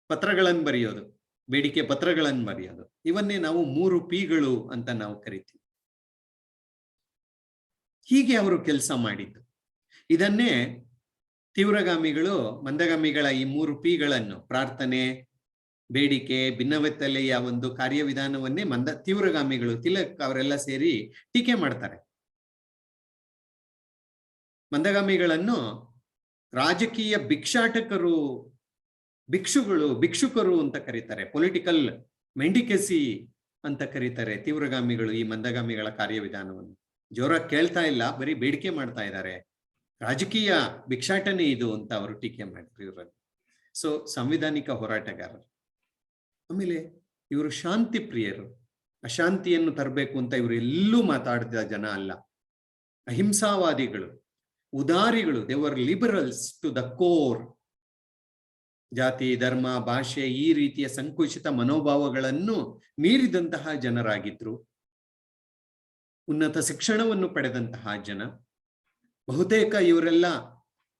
ಪತ್ರಗಳನ್ನು ಬರೆಯೋದು. ಬೇಡಿಕೆ ಪತ್ರಗಳನ್ನು ಬರೆಯೋದು ಇವನ್ನೇ ನಾವು ಮೂರು ಪಿಗಳು ಅಂತ ನಾವು ಕರಿತೀವಿ. ಹೀಗೆ ಅವರು ಕೆಲಸ ಮಾಡಿದ್ದು. ಇದನ್ನೇ ತೀವ್ರಗಾಮಿಗಳು, ಮಂದಗಾಮಿಗಳ ಈ ಮೂರು ಪಿಗಳನ್ನು ಪ್ರಾರ್ಥನೆ, ಬೇಡಿಕೆ, ಭಿನ್ನವೆತ್ತಲೆಯ ಒಂದು ಕಾರ್ಯವಿಧಾನವನ್ನೇ ಮಂದ ತೀವ್ರಗಾಮಿಗಳು, ತಿಲಕ್ ಅವರೆಲ್ಲ ಸೇರಿ ಟೀಕೆ ಮಾಡ್ತಾರೆ. ಮಂದಗಾಮಿಗಳನ್ನು ರಾಜಕೀಯ ಭಿಕ್ಷಾಟಕರು ಭಿಕ್ಷುಗಳು, ಭಿಕ್ಷುಕರು ಅಂತ ಕರೀತಾರೆ. ಪೊಲಿಟಿಕಲ್ ಮೆಂಡಿಕೆಸಿ ಅಂತ ಕರೀತಾರೆ. ತೀವ್ರಗಾಮಿಗಳು, ಈ ಮಂದಗಾಮಿಗಳ ಕಾರ್ಯವಿಧಾನವನ್ನು. ಜೋರ ಕೇಳ್ತಾ ಇಲ್ಲ, ಬರೀ ಬೇಡಿಕೆ ಮಾಡ್ತಾ ಇದ್ದಾರೆ. ರಾಜಕೀಯ ಭಿಕ್ಷಾಟನೆ ಇದು ಅಂತ ಅವರು ಟೀಕೆ ಮಾಡಿದ್ರು ಇವರಲ್ಲಿ. ಸೊ ಸಂವಿಧಾನಿಕ ಹೋರಾಟಗಾರರು. ಆಮೇಲೆ ಇವರು ಶಾಂತಿ ಪ್ರಿಯರು. ಅಶಾಂತಿಯನ್ನು ತರಬೇಕು ಅಂತ ಇವರು ಎಲ್ಲೂ ಮಾತಾಡಿದ ಜನ ಅಲ್ಲ. ಅಹಿಂಸಾವಾದಿಗಳು, ಉದಾರಿಗಳು ದೇವರ್ ಲಿಬರಲ್ಸ್ ಟು ದ ಕೋರ್ ಜಾತಿ, ಧರ್ಮ, ಭಾಷೆ ಈ ರೀತಿಯ ಸಂಕುಚಿತ ಮನೋಭಾವಗಳನ್ನು ಮೀರಿದಂತಹ ಜನರಾಗಿದ್ರು. ಉನ್ನತ ಶಿಕ್ಷಣವನ್ನು ಪಡೆದಂತಹ ಜನ. ಬಹುತೇಕ ಇವರೆಲ್ಲ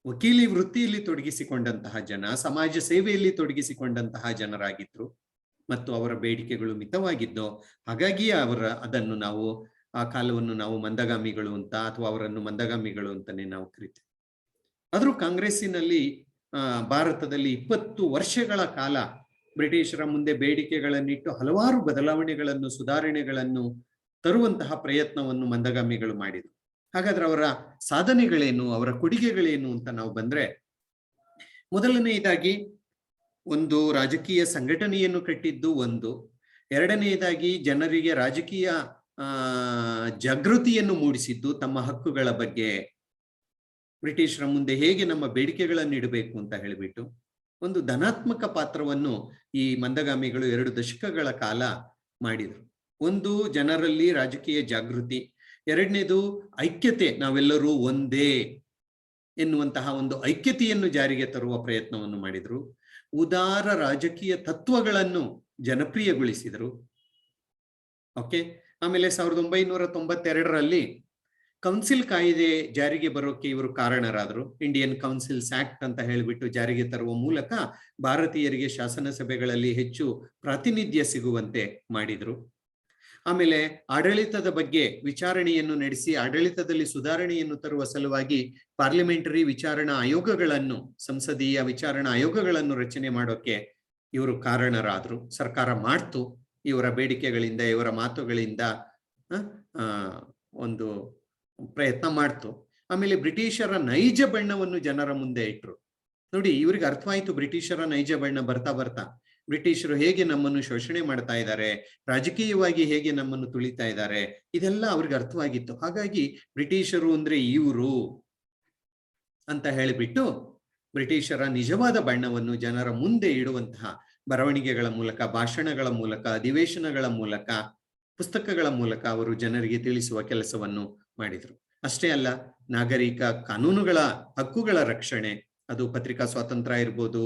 ವಕೀಲಿ ವೃತ್ತಿಯಲ್ಲಿ ತೊಡಗಿಸಿಕೊಂಡಂತಹ ಜನ, ಸಮಾಜ ಸೇವೆಯಲ್ಲಿ ತೊಡಗಿಸಿಕೊಂಡಂತಹ ಜನರಾಗಿದ್ರು. ಮತ್ತು ಅವರ ಬೇಡಿಕೆಗಳು ಮಿತವಾಗಿದ್ದೋ, ಹಾಗಾಗಿ ಅವರ ಅದನ್ನು ನಾವು, ಆ ಕಾಲವನ್ನು ನಾವು ಮಂದಗಾಮಿಗಳು ಅಂತ ಅಥವಾ ಅವರನ್ನು ಮಂದಗಾಮಿಗಳು ಅಂತಾನೆ ನಾವು ಕರಿತೇವೆ. ಆದ್ರೂ ಕಾಂಗ್ರೆಸ್ಸಿನಲ್ಲಿ ಭಾರತದಲ್ಲಿ ಇಪ್ಪತ್ತು ವರ್ಷಗಳ ಕಾಲ ಬ್ರಿಟಿಷರ ಮುಂದೆ ಬೇಡಿಕೆಗಳನ್ನಿಟ್ಟು ಹಲವಾರು ಬದಲಾವಣೆಗಳನ್ನು, ಸುಧಾರಣೆಗಳನ್ನು ತರುವಂತಹ ಪ್ರಯತ್ನವನ್ನು ಮಂದಗಾಮಿಗಳು ಮಾಡಿದರು. ಹಾಗಾದ್ರೆ ಅವರ ಸಾಧನೆಗಳೇನು, ಅವರ ಕೊಡುಗೆಗಳೇನು ಅಂತ ನಾವು ಬಂದ್ರೆ, ಮೊದಲನೆಯದಾಗಿ ಒಂದು ರಾಜಕೀಯ ಸಂಘಟನೆಯನ್ನು ಕಟ್ಟಿದ್ದು ಒಂದು, ಎರಡನೆಯದಾಗಿ ಜನರಿಗೆ ರಾಜಕೀಯ ಜಾಗೃತಿಯನ್ನು ಮೂಡಿಸಿದ್ದು ತಮ್ಮ ಹಕ್ಕುಗಳ ಬಗ್ಗೆ ಬ್ರಿಟಿಷರ ಮುಂದೆ ಹೇಗೆ ನಮ್ಮ ಬೇಡಿಕೆಗಳನ್ನು ಇಡಬೇಕು ಅಂತ ಹೇಳಿಬಿಟ್ಟು ಒಂದು ಧನಾತ್ಮಕ ಪಾತ್ರವನ್ನು ಈ ಮಂದಗಾಮಿಗಳು ಎರಡು ದಶಕಗಳ ಕಾಲ ಮಾಡಿದರು. ಒಂದು ಜನರಲ್ಲಿ ರಾಜಕೀಯ ಜಾಗೃತಿ, ಎರಡನೇದು ಐಕ್ಯತೆ, ನಾವೆಲ್ಲರೂ ಒಂದೇ ಎನ್ನುವಂತಹ ಒಂದು ಐಕ್ಯತೆಯನ್ನು ಜಾರಿಗೆ ತರುವ ಪ್ರಯತ್ನವನ್ನು ಮಾಡಿದರು. ಉದಾರ ರಾಜಕೀಯ ತತ್ವಗಳನ್ನು ಜನಪ್ರಿಯಗೊಳಿಸಿದರು. ಓಕೆ ಆಮೇಲೆ ಸಾವಿರದ ಒಂಬೈನೂರ ತೊಂಬತ್ತೆರಡರಲ್ಲಿ ಕೌನ್ಸಿಲ್ ಕಾಯ್ದೆ ಜಾರಿಗೆ ಬರೋಕೆ ಇವರು ಕಾರಣರಾದರು. ಇಂಡಿಯನ್ ಕೌನ್ಸಿಲ್ಸ್ ಆಕ್ಟ್ ಅಂತ ಹೇಳಿಬಿಟ್ಟು ಜಾರಿಗೆ ತರುವ ಮೂಲಕ ಭಾರತೀಯರಿಗೆ ಶಾಸನ ಸಭೆಗಳಲ್ಲಿ ಹೆಚ್ಚು ಪ್ರಾತಿನಿಧ್ಯ ಸಿಗುವಂತೆ ಮಾಡಿದ್ರು. ಆಮೇಲೆ ಆಡಳಿತದ ಬಗ್ಗೆ ವಿಚಾರಣೆಯನ್ನು ನಡೆಸಿ ಆಡಳಿತದಲ್ಲಿ ಸುಧಾರಣೆಯನ್ನು ತರುವ ಸಲುವಾಗಿ ಪಾರ್ಲಿಮೆಂಟರಿ ವಿಚಾರಣಾ ಆಯೋಗಗಳನ್ನು, ಸಂಸದೀಯ ವಿಚಾರಣಾ ಆಯೋಗಗಳನ್ನು ರಚನೆ ಮಾಡೋಕೆ ಇವರು ಕಾರಣರಾದರು. ಸರ್ಕಾರ ಮಾಡ್ತು. ಇವರ ಬೇಡಿಕೆಗಳಿಂದ, ಇವರ ಮಾತುಗಳಿಂದ ಒಂದು ಪ್ರಯತ್ನ ಮಾಡ್ತು. ಆಮೇಲೆ ಬ್ರಿಟಿಷರ ನೈಜ ಬಣ್ಣವನ್ನು ಜನರ ಮುಂದೆ ಇಟ್ರು. ನೋಡಿ, ಇವ್ರಿಗೆ ಅರ್ಥವಾಯಿತು ಬ್ರಿಟಿಷರ ನೈಜ ಬಣ್ಣ ಬರ್ತಾ ಬರ್ತಾ. ಬ್ರಿಟಿಷರು ಹೇಗೆ ನಮ್ಮನ್ನು ಶೋಷಣೆ ಮಾಡ್ತಾ ಇದ್ದಾರೆ, ರಾಜಕೀಯವಾಗಿ ಹೇಗೆ ನಮ್ಮನ್ನು ತುಳಿತಾ ಇದ್ದಾರೆ, ಇದೆಲ್ಲ ಅವ್ರಿಗೆ ಅರ್ಥವಾಗಿತ್ತು. ಹಾಗಾಗಿ ಬ್ರಿಟಿಷರು ಅಂದ್ರೆ ಇವರು ಅಂತ ಹೇಳಿಬಿಟ್ಟು ಬ್ರಿಟಿಷರ ನಿಜವಾದ ಬಣ್ಣವನ್ನು ಜನರ ಮುಂದೆ ಇಡುವಂತಹ ಬರವಣಿಗೆಗಳ ಮೂಲಕ, ಭಾಷಣಗಳ ಮೂಲಕ, ಅಧಿವೇಶನಗಳ ಮೂಲಕ, ಪುಸ್ತಕಗಳ ಮೂಲಕ ಅವರು ಜನರಿಗೆ ತಿಳಿಸುವ ಕೆಲಸವನ್ನು ಮಾಡಿದ್ರು. ಅಷ್ಟೇ ಅಲ್ಲ, ನಾಗರಿಕ ಕಾನೂನುಗಳ ಹಕ್ಕುಗಳ ರಕ್ಷಣೆ, ಅದು ಪತ್ರಿಕಾ ಸ್ವಾತಂತ್ರ್ಯ ಇರ್ಬೋದು,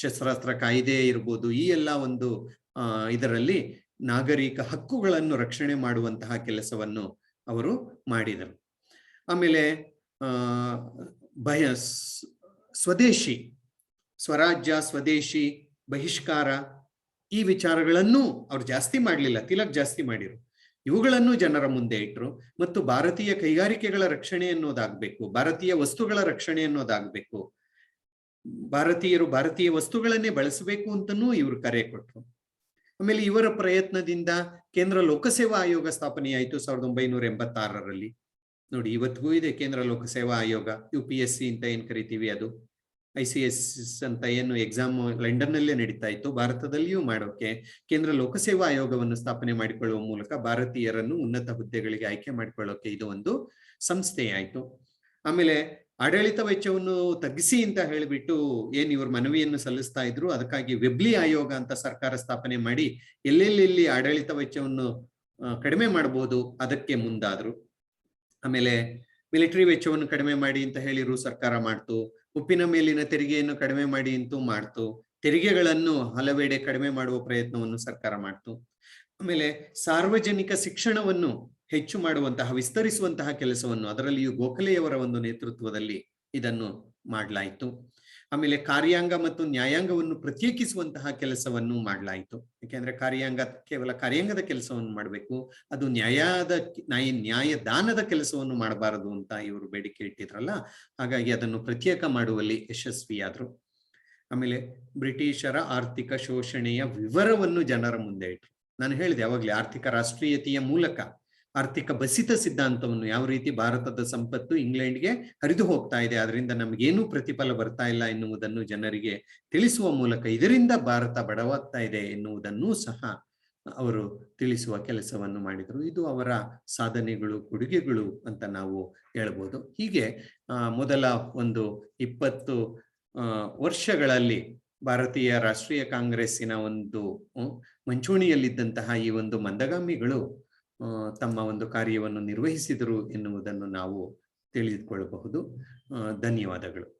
ಶಸ್ತ್ರಾಸ್ತ್ರ ಕಾಯ್ದೆ ಇರ್ಬೋದು, ಈ ಎಲ್ಲ ಒಂದು ಇದರಲ್ಲಿ ನಾಗರಿಕ ಹಕ್ಕುಗಳನ್ನು ರಕ್ಷಣೆ ಮಾಡುವಂತಹ ಕೆಲಸವನ್ನು ಅವರು ಮಾಡಿದರು. ಆಮೇಲೆ ಭಯ, ಸ್ವದೇಶಿ, ಸ್ವರಾಜ್ಯ, ಸ್ವದೇಶಿ ಬಹಿಷ್ಕಾರ ಈ ವಿಚಾರಗಳನ್ನು ಅವ್ರು ಜಾಸ್ತಿ ಮಾಡಲಿಲ್ಲ, ತಿಲಕ್ ಜಾಸ್ತಿ ಮಾಡಿರು. ಇವುಗಳನ್ನು ಜನರ ಮುಂದೆ ಇಟ್ರು ಮತ್ತು ಭಾರತೀಯ ಕೈಗಾರಿಕೆಗಳ ರಕ್ಷಣೆ ಅನ್ನೋದಾಗ್ಬೇಕು, ಭಾರತೀಯ ವಸ್ತುಗಳ ರಕ್ಷಣೆ ಅನ್ನೋದಾಗ್ಬೇಕು. ಭಾರತೀಯರು ಭಾರತೀಯ ವಸ್ತುಗಳನ್ನೇ ಬಳಸಬೇಕು ಅಂತನೂ ಇವರು ಕರೆ ಕೊಟ್ರು. ಆಮೇಲೆ ಇವರ ಪ್ರಯತ್ನದಿಂದ ಕೇಂದ್ರ ಲೋಕಸೇವಾ ಆಯೋಗ ಸ್ಥಾಪನೆಯಾಯಿತು ಸಾವಿರದ ಒಂಬೈನೂರ ಎಂಬತ್ತಾರರಲ್ಲಿ. ನೋಡಿ, ಇವತ್ತಿಗೂ ಇದೆ ಕೇಂದ್ರ ಲೋಕಸೇವಾ ಆಯೋಗ, ಯು ಪಿ ಎಸ್ ಸಿ ಅಂತ ಏನ್ ಕರಿತೀವಿ ಅದು. ಐ ಸಿ ಎಸ್ ಅಂತ ಏನು ಎಕ್ಸಾಮ್ ಲಂಡನ್ ನಲ್ಲೇ ನಡೀತಾ ಇತ್ತು. ಭಾರತದಲ್ಲಿಯೂ ಮಾಡೋಕೆ ಕೇಂದ್ರ ಲೋಕಸೇವಾ ಆಯೋಗವನ್ನು ಸ್ಥಾಪನೆ ಮಾಡಿಕೊಳ್ಳುವ ಮೂಲಕ ಭಾರತೀಯರನ್ನು ಉನ್ನತ ಹುದ್ದೆಗಳಿಗೆ ಆಯ್ಕೆ ಮಾಡಿಕೊಳ್ಳೋಕೆ ಇದು ಒಂದು ಸಂಸ್ಥೆಯಾಯಿತು. ಆಮೇಲೆ ಆಡಳಿತ ವೆಚ್ಚವನ್ನು ತಗ್ಗಿಸಿ ಅಂತ ಹೇಳಿಬಿಟ್ಟು ಏನ್ ಇವರು ಮನವಿಯನ್ನು ಸಲ್ಲಿಸ್ತಾ ಇದ್ರು, ಅದಕ್ಕಾಗಿ ವೆಬ್ಲಿ ಆಯೋಗ ಅಂತ ಸರ್ಕಾರ ಸ್ಥಾಪನೆ ಮಾಡಿ ಎಲ್ಲೆಲ್ಲಿ ಆಡಳಿತ ವೆಚ್ಚವನ್ನು ಕಡಿಮೆ ಮಾಡಬಹುದು ಅದಕ್ಕೆ ಮುಂದಾದ್ರು. ಆಮೇಲೆ ಮಿಲಿಟರಿ ವೆಚ್ಚವನ್ನು ಕಡಿಮೆ ಮಾಡಿ ಅಂತ ಹೇಳಿರು ಸರ್ಕಾರ ಮಾಡ್ತು. ಉಪ್ಪಿನ ಮೇಲಿನ ತೆರಿಗೆಯನ್ನು ಕಡಿಮೆ ಮಾಡಿ ಅಂತೂ ಮಾಡ್ತು. ತೆರಿಗೆಗಳನ್ನು ಹಲವೆಡೆ ಕಡಿಮೆ ಮಾಡುವ ಪ್ರಯತ್ನವನ್ನು ಸರ್ಕಾರ ಮಾಡ್ತು. ಆಮೇಲೆ ಸಾರ್ವಜನಿಕ ಶಿಕ್ಷಣವನ್ನು ಹೆಚ್ಚು ಮಾಡುವಂತಹ, ವಿಸ್ತರಿಸುವಂತಹ ಕೆಲಸವನ್ನು ಅದರಲ್ಲಿಯೂ ಗೋಖಲೆಯವರ ಒಂದು ನೇತೃತ್ವದಲ್ಲಿ ಇದನ್ನು ಮಾಡಲಾಯಿತು. ಆಮೇಲೆ ಕಾರ್ಯಾಂಗ ಮತ್ತು ನ್ಯಾಯಾಂಗವನ್ನು ಪ್ರತ್ಯೇಕಿಸುವಂತಹ ಕೆಲಸವನ್ನು ಮಾಡಲಾಯಿತು. ಯಾಕೆಂದ್ರೆ ಕಾರ್ಯಾಂಗ ಕೇವಲ ಕಾರ್ಯಾಂಗದ ಕೆಲಸವನ್ನು ಮಾಡಬೇಕು, ಅದು ನ್ಯಾಯದ ನ್ಯಾಯ ನ್ಯಾಯದಾನದ ಕೆಲಸವನ್ನು ಮಾಡಬಾರದು ಅಂತ ಇವರು ಬೇಡಿಕೆ ಇಟ್ಟಿದ್ರಲ್ಲ, ಹಾಗಾಗಿ ಅದನ್ನು ಪ್ರತ್ಯೇಕ ಮಾಡುವಲ್ಲಿ ಯಶಸ್ವಿಯಾದ್ರು. ಆಮೇಲೆ ಬ್ರಿಟಿಷರ ಆರ್ಥಿಕ ಶೋಷಣೆಯ ವಿವರವನ್ನು ಜನರ ಮುಂದೆ ಇಟ್ರು. ನಾನು ಹೇಳಿದೆ, ಯಾವಾಗ್ಲೇ ಆರ್ಥಿಕ ರಾಷ್ಟ್ರೀಯತೆಯ ಮೂಲಕ ಆರ್ಥಿಕ ಬಸಿತ ಸಿದ್ಧಾಂತವನ್ನು ಯಾವ ರೀತಿ ಭಾರತದ ಸಂಪತ್ತು ಇಂಗ್ಲೆಂಡ್ಗೆ ಹರಿದು ಹೋಗ್ತಾ ಇದೆ ಅದರಿಂದ ನಮಗೇನು ಪ್ರತಿಫಲ ಬರ್ತಾ ಇಲ್ಲ ಎನ್ನುವುದನ್ನು ಜನರಿಗೆ ತಿಳಿಸುವ ಮೂಲಕ ಇದರಿಂದ ಭಾರತ ಬಡವಾಗ್ತಾ ಇದೆ ಎನ್ನುವುದನ್ನು ಸಹ ಅವರು ತಿಳಿಸುವ ಕೆಲಸವನ್ನು ಮಾಡಿದರು. ಇದು ಅವರ ಸಾಧನೆಗಳು, ಕೊಡುಗೆಗಳು ಅಂತ ನಾವು ಹೇಳ್ಬೋದು. ಹೀಗೆ ಮೊದಲ ಒಂದು ಇಪ್ಪತ್ತು ವರ್ಷಗಳಲ್ಲಿ ಭಾರತೀಯ ರಾಷ್ಟ್ರೀಯ ಕಾಂಗ್ರೆಸ್ಸಿನ ಒಂದು ಮಂಚೂಣಿಯಲ್ಲಿದ್ದಂತಹ ಈ ಒಂದು ಮಂದಗಾಮಿಗಳು ತಮ್ಮ ಒಂದು ಕಾರ್ಯವನ್ನು ನಿರ್ವಹಿಸಿದರು ಎನ್ನುವುದನ್ನು ನಾವು ತಿಳಿದುಕೊಳ್ಳಬಹುದು. ಧನ್ಯವಾದಗಳು.